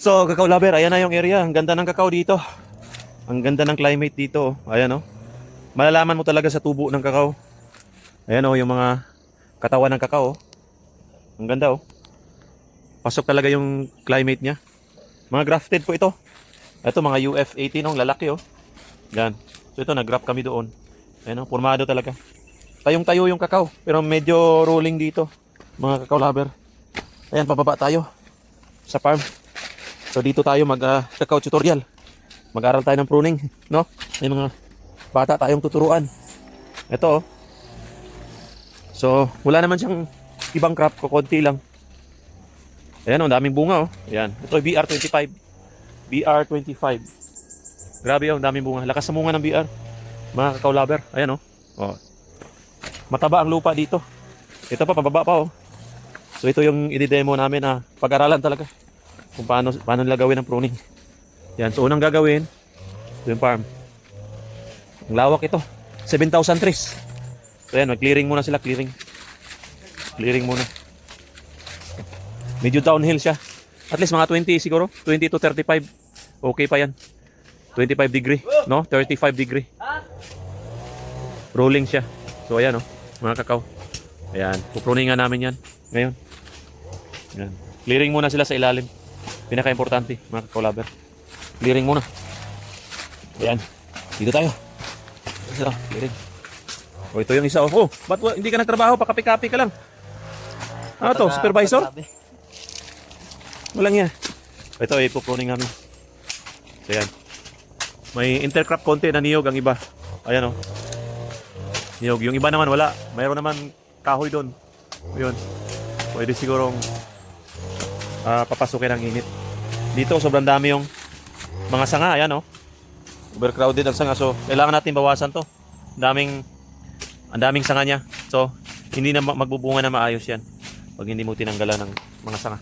So, kakao lover, ayan na yung area. Ang ganda ng kakao dito. Ang ganda ng climate dito. oh. Ayan oh. Malalaman mo talaga sa tubo ng kakao. Ayan oh, yung mga katawan ng kakao. oh. Ang ganda oh. Pasok talaga yung climate niya. Mga grafted po ito. Ito mga UF18 oh, lalaki oh. Yan. So ito, nag-graph kami doon. Ayan oh, formado talaga. Tayong-tayo yung kakao, pero medyo rolling dito. Mga kakao lover. Ayan, pababa tayo sa farm. So dito tayo mag ah, kakao tutorial. Mag-aral tayo ng pruning, no? May mga bata tayong tuturuan. Ito oh. So, wala naman siyang ibang crop ko, konti lang. Ayan oh, daming bunga oh. Ayan. Ito ay BR25. BR25. Grabe oh, daming bunga. Lakas sa bunga ng BR. Mga kakao lover. Ayan oh. oh. Mataba ang lupa dito. Ito pa, pababa pa oh. So ito yung i-demo namin na pag-aralan talaga kung paano paano nila gawin ang pruning. Yan, so unang gagawin, ito farm. Ang lawak ito. 7,000 trees. So yan, mag-clearing muna sila, clearing. Clearing muna. Medyo downhill siya. At least mga 20 siguro, 20 to 35. Okay pa yan. 25 degree, no? 35 degree. Rolling siya. So ayan, oh, mga kakao. Ayan, pupruningan namin yan ngayon. Ayan. Clearing muna sila sa ilalim. Pinaka-importante, mga kakao-lover. Clearing muna. Ayan. Dito tayo. Tayo. Clearing. O, ito yung isa. Oh, oh ba't hindi ka nagtrabaho? Pakapi-kapi ka lang. Ano to? Supervisor? Walang yan. Ito, ipupruning namin. So, ayan. May intercrop konti na niyog ang iba. Ayan, oh. Niyog. Yung iba naman wala. Mayroon naman kahoy doon. Yun. Pwede sigurong ah, papasukin ang init. Dito sobrang dami yung mga sanga. Ayan oh. Overcrowded ang sanga. So kailangan natin bawasan to. Ang daming ang daming sanga niya. So hindi na ma- magbubunga na maayos yan. Pag hindi mo tinanggalan ng mga sanga.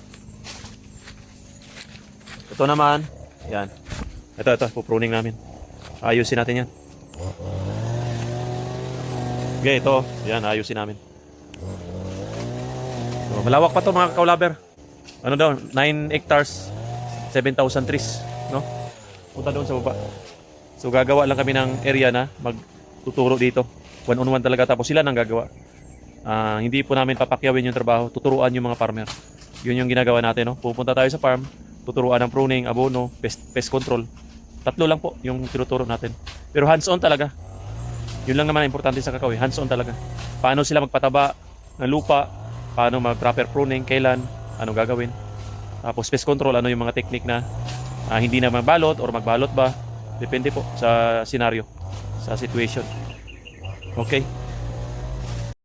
Ito naman. Yan. Ito, ito. Pupruning namin. Ayusin natin yan. Okay, ito. Yan, ayusin namin. So, malawak pa to mga kakao-lover. Ano daw, 9 hectares, 7,000 trees, no? Punta doon sa baba. So gagawa lang kami ng area na magtuturo dito. One on one talaga tapos sila nang gagawa. Ah, hindi po namin papakyawin yung trabaho, tuturuan yung mga farmer. Yun yung ginagawa natin, no? Pupunta tayo sa farm, tuturuan ng pruning, abono, pest, pest control. Tatlo lang po yung tinuturo natin. Pero hands-on talaga. Yun lang naman importante sa kakao, eh. hands-on talaga. Paano sila magpataba ng lupa, paano mag-proper pruning, kailan, ano gagawin. Tapos pest control, ano yung mga technique na ah, hindi na magbalot or magbalot ba. Depende po sa senaryo, sa situation. Okay.